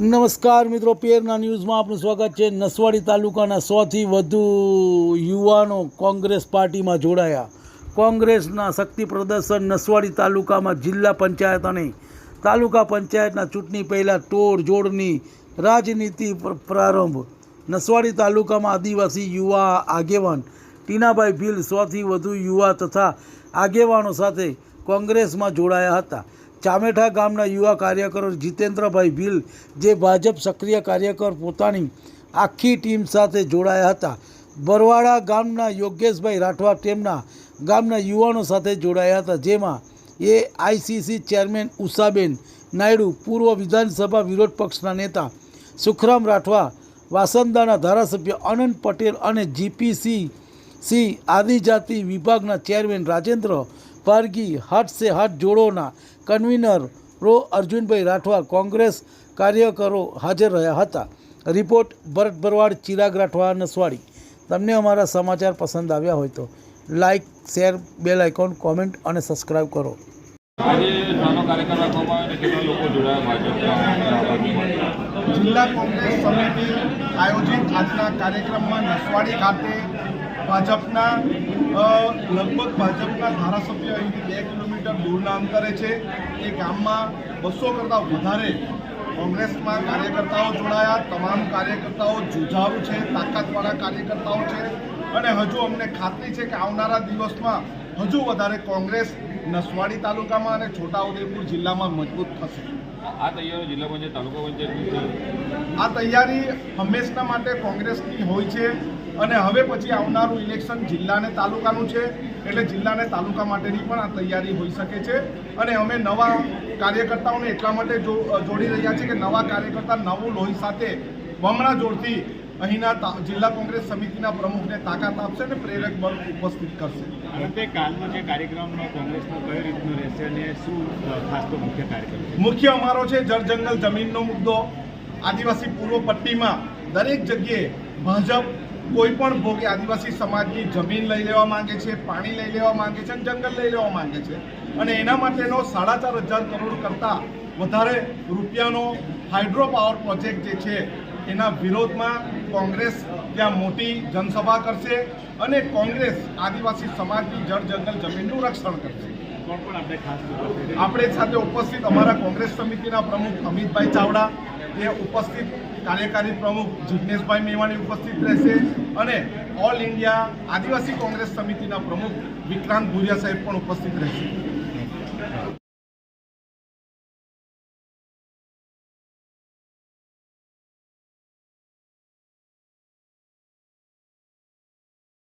નમસ્કાર મિત્રો પેરના ન્યૂઝમાં આપનું સ્વાગત છે. નસવાડી તાલુકાના સોથી વધુ યુવાનો કોંગ્રેસ પાર્ટીમાં જોડાયા. કોંગ્રેસના શક્તિ પ્રદર્શન નસવાડી તાલુકામાં જિલ્લા પંચાયત અને તાલુકા પંચાયતના ચૂંટણી પહેલાં તોડજોડની રાજનીતિ પ્ર- પ્રારંભ. નસવાડી તાલુકામાં આદિવાસી યુવા આગેવાન ટીનાભાઈ ભીલ સોથી વધુ યુવા તથા આગેવાનો સાથે કોંગ્રેસમાં જોડાયા હતા. ચામેઠા ગામના યુવા કાર્યકરો જીતેન્દ્રભાઈ ભીલ, જે ભાજપ સક્રિય કાર્યકર પોતાની આખી ટીમ સાથે જોડાયા હતા. બરવાડા ગામના યોગેશભાઈ રાઠવા તેમના ગામના યુવાનો સાથે જોડાયા હતા, જેમાં એ આઈસીસી ચેરમેન ઉષાબેન નાયડુ, પૂર્વ વિધાનસભા વિરોધ પક્ષના નેતા સુખરામ રાઠવા, વાસંદાના ધારાસભ્ય અનંત પટેલ અને જીપીસી સી આદિજાતિ વિભાગના ચેરમેન રાજેન્દ્ર પારગી હાથ સે હાથ જોડોના convener prof Arjunbhai Rathwa Congress કાર્યકરો હાજર રહ્યા હતા. રિપોર્ટ ભરત ભરવાડ ચિરાગ રાઠવા નસવાડી તમને અમારા સમાચાર પસંદ આવ્યા હોય તો like share bell icon comment અને સબસ્ક્રાઇબ કરો. જિલ્લા કોંગ્રેસ સમિતિ આયોજિત આજના કાર્યક્રમમાં નસવાડી ખાતે ભાજપના લગભગ ભાજપના ધારાસભ્ય અહીંથી બે કિલોમીટર દૂરના અંતરે છે. એ ગામમાં બસો કરતાં વધારે કોંગ્રેસમાં કાર્યકર્તાઓ જોડાયા. તમામ કાર્યકર્તાઓ જુજાવ છે તાકાતવાળા કાર્યકર્તાઓ છે. અને હજુ અમને ખાતરી છે કે આવનારા દિવસમાં હજુ વધારે કોંગ્રેસ નસવાડી તાલુકામાં અને છોટાઉદેપુર જિલ્લામાં મજબૂત થશે. આ તૈયારી જિલ્લા પંચાયત તાલુકા પંચાયતની આ તૈયારી હંમેશના માટે કોંગ્રેસની હોય છે. અને હવે પછી આવનારું ઇલેક્શન જિલ્લાને તાલુકાનું છે એટલે જિલ્લાને તાલુકા માટેની પણ આ તૈયારી હોઈ શકે છે. અને અમે નવા કાર્યકર્તાઓને એટલા માટે જોડી રહ્યા છીએ કે નવા કાર્યકર્તા નવું લોહી સાથે બમણા જોડથી અહીંના જિલ્લા કોંગ્રેસ સમિતિના પ્રમુખને તાકાત આપશે અને પ્રેરક બળ ઉપસ્થિત કરશે. અંતે જે કાર્યક્રમનો કોંગ્રેસનો કઈ રીતનો રહેશે અને શું ખાસ તો મુખ્ય કાર્યક્રમ મુખ્ય અમારો છે જળ જંગલ જમીનનો મુદ્દો. આદિવાસી પૂર્વ પટ્ટીમાં દરેક જગ્યાએ ભાજપ કોઈ પણ ભોગે આદિવાસી સમાજની જમીન લઈ લેવા માંગે છે પાણી લઈ લેવા માંગે છે અને જંગલ લઈ લેવા માંગે છે અને એના માટેનો સાડા ચાર હજાર કરોડ કરતાં વધારે રૂપિયાનો હાઇડ્રો પાવર પ્રોજેક્ટ જે છે એના વિરોધમાં કોંગ્રેસ ત્યાં મોટી જનસભા કરશે અને કોંગ્રેસ આદિવાસી સમાજની જળ જંગલ જમીનનું રક્ષણ કરશે? આપણે સાથે ઉપસ્થિત અમારા કોંગ્રેસ સમિતિના પ્રમુખ અમિતભાઈ ચાવડા એ ઉપસ્થિત કાર્યકારી પ્રમુખ જિજ્ઞેશભાઈ મેવાણી ઉપસ્થિત રહેશે અને ઓલ ઇન્ડિયા આદિવાસી કોંગ્રેસ સમિતિના પ્રમુખ વિક્રાંત ભુરિયા સાહેબ પણ ઉપસ્થિત રહેશે.